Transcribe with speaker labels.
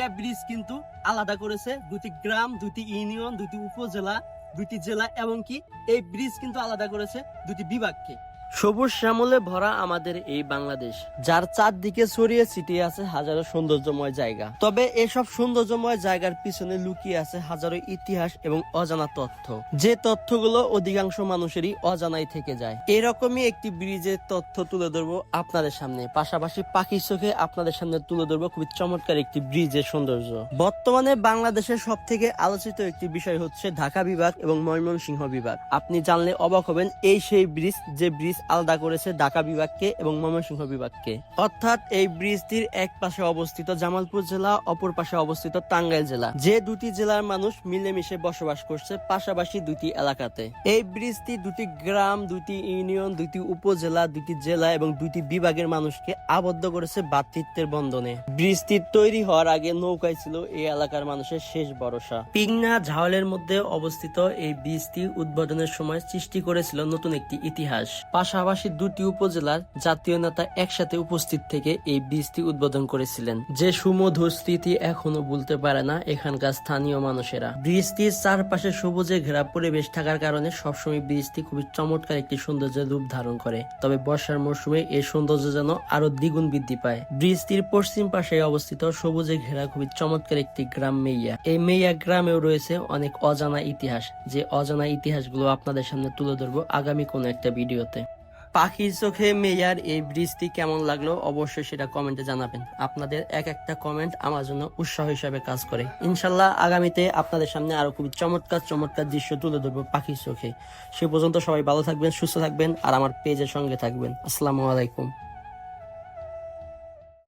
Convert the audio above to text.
Speaker 1: মেয়া bridge কিন্তু আলাদা করেছে। দুটি গ্রাম, দুটি ইউনিয়ন, দুটি উপজেলা, দুটি জেলা এবং কি এই ব্রিজ কিন্তু আলাদা করেছে দুটি বিভাগকে। সবুজ শ্যামলে ভরা আমাদের এই বাংলাদেশ, যার চারদিকে ছড়িয়ে ছিটিয়ে আছে হাজারো সৌন্দর্যময় জায়গা। তবে এসব সৌন্দর্যময় জায়গার পিছনে লুকিয়ে আছে হাজারো ইতিহাস এবং অজানা তথ্য। যে তথ্যগুলো অধিকাংশ মানুষেরই অজানাই থেকে যায়। এরকমই একটি ব্রিজের তথ্য তুলে ধরবো আপনাদের সামনে। পাশাপাশি পাখির চোখে আপনাদের সামনে তুলে ধরবো খুবই চমৎকার একটি ব্রিজের সৌন্দর্য। বর্তমানে বাংলাদেশের সব থেকে আলোচিত একটি বিষয় হচ্ছে ঢাকা বিভাগ এবং ময়মনসিংহ বিভাগ। আপনি জানলে অবাক হবেন, এই সেই ব্রিজ, যে ব্রিজ আলাদা করেছে ঢাকা বিভাগকে এবং ময়মনসিংহ বিভাগকে। অর্থাৎ এই ব্রিজটির এক পাশে অবস্থিত জামালপুর জেলা, অপর পাশে অবস্থিত টাঙ্গাইল জেলা। যে দুটি জেলার মানুষ মিলেমিশে বসবাস করছে পাশাপাশি দুটি এলাকাতে। এই ব্রিজটি দুটি গ্রাম, দুটি ইউনিয়ন, দুটি উপজেলা, দুটি জেলা এবং দুটি বিভাগের মানুষকে আবদ্ধ করেছে ভ্রাতৃত্বের বন্ধনে। ব্রিজটি তৈরি হওয়ার আগে নৌকায় ছিল এই এলাকার মানুষের শেষ ভরসা। পিংনা ঝাওয়ালের মধ্যে অবস্থিত এই ব্রিজটি উদ্বোধনের সময় সৃষ্টি করেছিল নতুন একটি ইতিহাস। পাশাপাশি দুটি উপজেলার জাতীয় নেতা একসাথে উপস্থিত থেকে এই ব্রিজটি উদ্বোধন করেছিলেন। যে সুমধুর স্মৃতি এখনও ভুলতে পারে না এখানকার স্থানীয় মানুষেরা। বৃষ্টির চারপাশে সবুজে ঘেরা পরিবেশ থাকার কারণে সবসময় ব্রিজটি খুবই চমৎকার একটি সৌন্দর্যের রূপ ধারণ করে। তবে বর্ষার মৌসুমে এই সৌন্দর্য যেন আরও দ্বিগুণ বৃদ্ধি পায়। ব্রিজটির পশ্চিম পাশে অবস্থিত সবুজে ঘেরা খুবই চমৎকার একটি গ্রাম মেইয়া। এই মেইয়া গ্রামেও রয়েছে অনেক অজানা ইতিহাস। যে অজানা ইতিহাসগুলো আপনাদের সামনে তুলে ধরবো আগামী কোনো একটা ভিডিওতে। পাখির চোখে মেয়ার এই ব্রিজটি কেমন লাগল অবশ্যই সেটা কমেন্টে জানাবেন। আপনাদের এক একটা কমেন্ট আমার জন্য উৎসাহ হিসাবে কাজ করে। ইনশাল্লাহ আগামীতে আপনাদের সামনে আরও খুবই চমৎকার চমৎকার দৃশ্য তুলে ধরবো পাখির চোখে। সে পর্যন্ত সবাই ভালো থাকবেন, সুস্থ থাকবেন, আর আমার পেজের সঙ্গে থাকবেন। আসসালামু আলাইকুম।